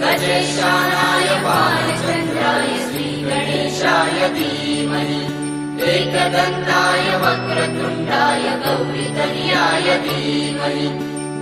गजेशानाय बालचन्द्राय श्रीगणेशाय धीमहि एकदन्ताय वक्रतुण्डाय गौरीकन्याय धीमहि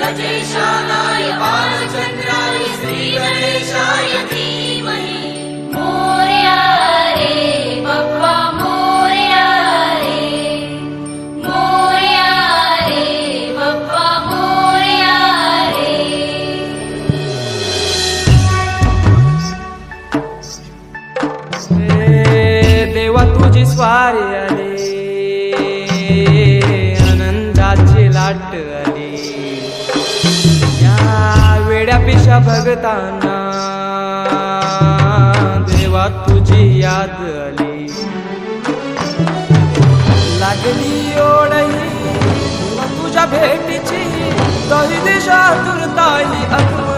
गजेशानाय बालचन्द्राय श्रीगणेशाय देवा तुझी स्वारी आली. आनंदाची लाट आली. या वेड्या पिशा भगतांना. देवा तुझी याद आली. लागली ओढही तुझ्या भेटीची दही दिशा तुरताई आठवणाची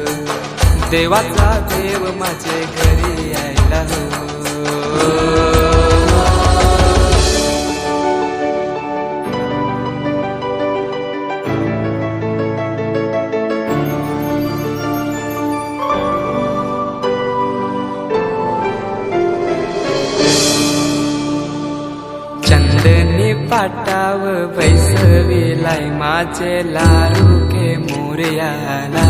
देवाचा देव माझे घरी यायला हो चंदनी पाटाव बैसविलाय माझे लारू के मोर्याला.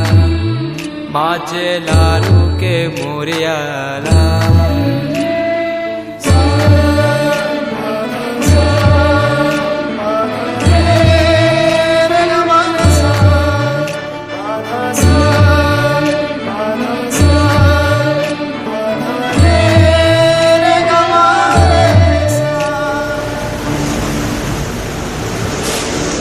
माझे लारू के